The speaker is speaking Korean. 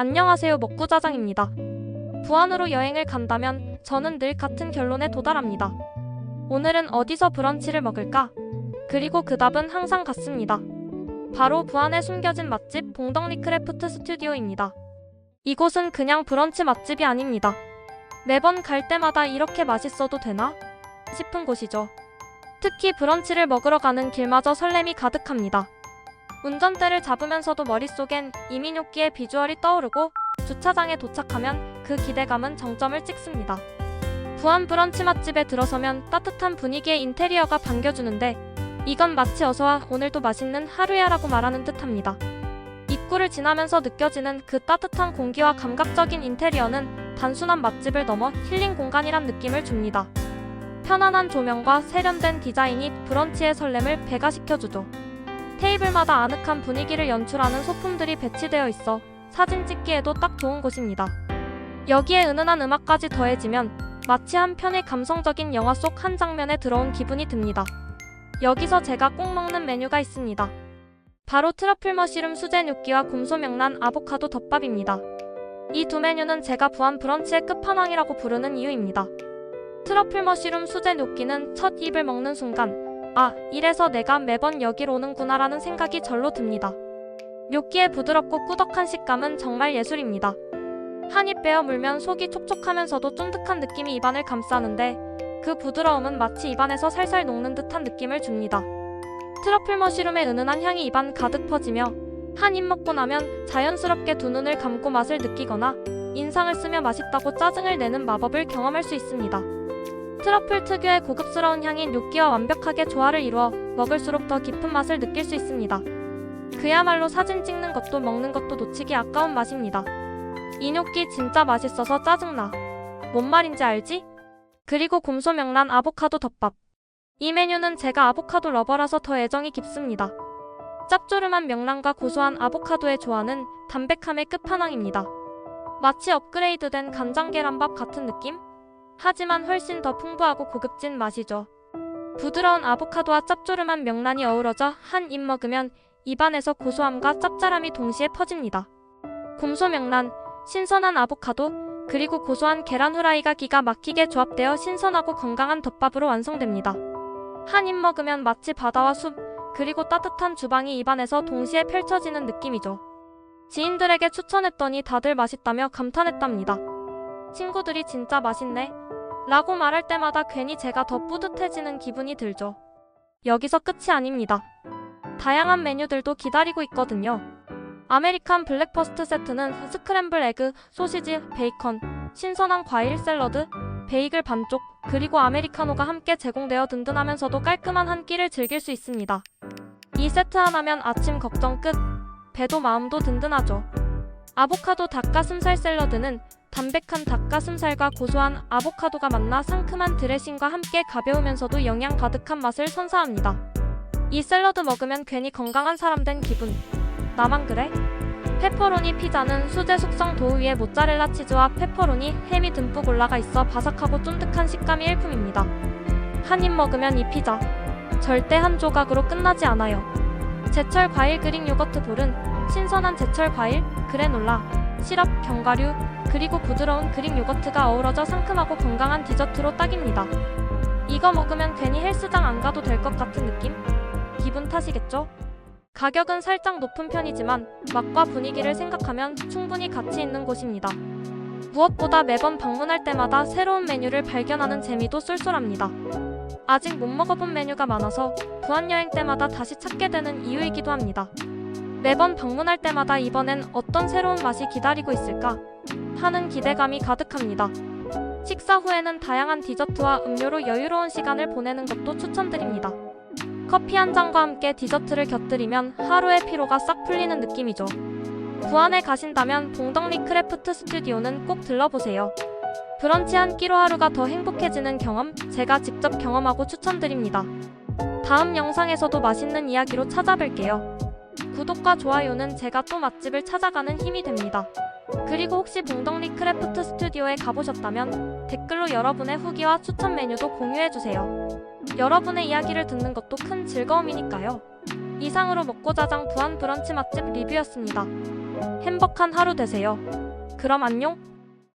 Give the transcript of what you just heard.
안녕하세요 먹구자장입니다. 부안으로 여행을 간다면 저는 늘 같은 결론에 도달합니다. 오늘은 어디서 브런치를 먹을까? 그리고 그 답은 항상 같습니다. 바로 부안에 숨겨진 맛집 봉덕리 크래프트 스튜디오입니다. 이곳은 그냥 브런치 맛집이 아닙니다. 매번 갈 때마다 이렇게 맛있어도 되나? 싶은 곳이죠. 특히 브런치를 먹으러 가는 길마저 설렘이 가득합니다. 운전대를 잡으면서도 머릿속엔 이민요끼의 비주얼이 떠오르고 주차장에 도착하면 그 기대감은 정점을 찍습니다. 부안 브런치 맛집에 들어서면 따뜻한 분위기의 인테리어가 반겨주는데 이건 마치 어서와 오늘도 맛있는 하루야라고 말하는 듯합니다. 입구를 지나면서 느껴지는 그 따뜻한 공기와 감각적인 인테리어는 단순한 맛집을 넘어 힐링 공간이란 느낌을 줍니다. 편안한 조명과 세련된 디자인이 브런치의 설렘을 배가시켜주죠. 테이블마다 아늑한 분위기를 연출하는 소품들이 배치되어 있어 사진 찍기에도 딱 좋은 곳입니다. 여기에 은은한 음악까지 더해지면 마치 한 편의 감성적인 영화 속 한 장면에 들어온 기분이 듭니다. 여기서 제가 꼭 먹는 메뉴가 있습니다. 바로 트러플 머시룸 수제 뇨끼와 곰소명란 아보카도 덮밥입니다. 이 두 메뉴는 제가 부안 브런치의 끝판왕이라고 부르는 이유입니다. 트러플 머시룸 수제 뇨끼는 첫 입을 먹는 순간 아, 이래서 내가 매번 여길 오는구나라는 생각이 절로 듭니다. 뇨끼의 부드럽고 꾸덕한 식감은 정말 예술입니다. 한 입 베어 물면 속이 촉촉하면서도 쫀득한 느낌이 입안을 감싸는데 그 부드러움은 마치 입안에서 살살 녹는 듯한 느낌을 줍니다. 트러플 머시룸의 은은한 향이 입안 가득 퍼지며 한 입 먹고 나면 자연스럽게 두 눈을 감고 맛을 느끼거나 인상을 쓰며 맛있다고 짜증을 내는 마법을 경험할 수 있습니다. 트러플 특유의 고급스러운 향이 뇨끼와 완벽하게 조화를 이루어 먹을수록 더 깊은 맛을 느낄 수 있습니다. 그야말로 사진 찍는 것도 먹는 것도 놓치기 아까운 맛입니다. 이 뇨끼 진짜 맛있어서 짜증나. 뭔 말인지 알지? 그리고 곰소명란 아보카도 덮밥. 이 메뉴는 제가 아보카도 러버라서 더 애정이 깊습니다. 짭조름한 명란과 고소한 아보카도의 조화는 담백함의 끝판왕입니다. 마치 업그레이드된 간장 계란밥 같은 느낌? 하지만 훨씬 더 풍부하고 고급진 맛이죠. 부드러운 아보카도와 짭조름한 명란이 어우러져 한 입 먹으면 입안에서 고소함과 짭짤함이 동시에 퍼집니다. 곰소 명란, 신선한 아보카도, 그리고 고소한 계란 후라이가 기가 막히게 조합되어 신선하고 건강한 덮밥으로 완성됩니다. 한 입 먹으면 마치 바다와 숲, 그리고 따뜻한 주방이 입안에서 동시에 펼쳐지는 느낌이죠. 지인들에게 추천했더니 다들 맛있다며 감탄했답니다. 친구들이 진짜 맛있네. 라고 말할 때마다 괜히 제가 더 뿌듯해지는 기분이 들죠. 여기서 끝이 아닙니다. 다양한 메뉴들도 기다리고 있거든요. 아메리칸 블랙퍼스트 세트는 스크램블 에그, 소시지, 베이컨, 신선한 과일 샐러드, 베이글 반쪽, 그리고 아메리카노가 함께 제공되어 든든하면서도 깔끔한 한 끼를 즐길 수 있습니다. 이 세트 하나면 아침 걱정 끝, 배도 마음도 든든하죠. 아보카도 닭가슴살 샐러드는 담백한 닭가슴살과 고소한 아보카도가 만나 상큼한 드레싱과 함께 가벼우면서도 영양 가득한 맛을 선사합니다. 이 샐러드 먹으면 괜히 건강한 사람 된 기분. 나만 그래? 페퍼로니 피자는 수제 숙성 도우 위에 모짜렐라 치즈와 페퍼로니, 햄이 듬뿍 올라가 있어 바삭하고 쫀득한 식감이 일품입니다. 한 입 먹으면 이 피자 절대 한 조각으로 끝나지 않아요. 제철 과일 그릭 요거트 볼은 신선한 제철 과일, 그래놀라, 시럽, 견과류, 그리고 부드러운 그릭 요거트가 어우러져 상큼하고 건강한 디저트로 딱입니다. 이거 먹으면 괜히 헬스장 안 가도 될 것 같은 느낌? 기분 탓이겠죠? 가격은 살짝 높은 편이지만 맛과 분위기를 생각하면 충분히 가치 있는 곳입니다. 무엇보다 매번 방문할 때마다 새로운 메뉴를 발견하는 재미도 쏠쏠합니다. 아직 못 먹어본 메뉴가 많아서 부안여행 때마다 다시 찾게 되는 이유이기도 합니다. 매번 방문할 때마다 이번엔 어떤 새로운 맛이 기다리고 있을까 하는 기대감이 가득합니다. 식사 후에는 다양한 디저트와 음료로 여유로운 시간을 보내는 것도 추천드립니다. 커피 한 잔과 함께 디저트를 곁들이면 하루의 피로가 싹 풀리는 느낌이죠. 부안에 가신다면 봉덕리 크래프트 스튜디오는 꼭 들러보세요. 브런치 한 끼로 하루가 더 행복해지는 경험 제가 직접 경험하고 추천드립니다. 다음 영상에서도 맛있는 이야기로 찾아뵐게요. 구독과 좋아요는 제가 또 맛집을 찾아가는 힘이 됩니다. 그리고 혹시 봉덕리 크래프트 스튜디오에 가보셨다면 댓글로 여러분의 후기와 추천 메뉴도 공유해주세요. 여러분의 이야기를 듣는 것도 큰 즐거움이니까요. 이상으로 먹고 자장 부안 브런치 맛집 리뷰였습니다. 행복한 하루 되세요. 그럼 안녕!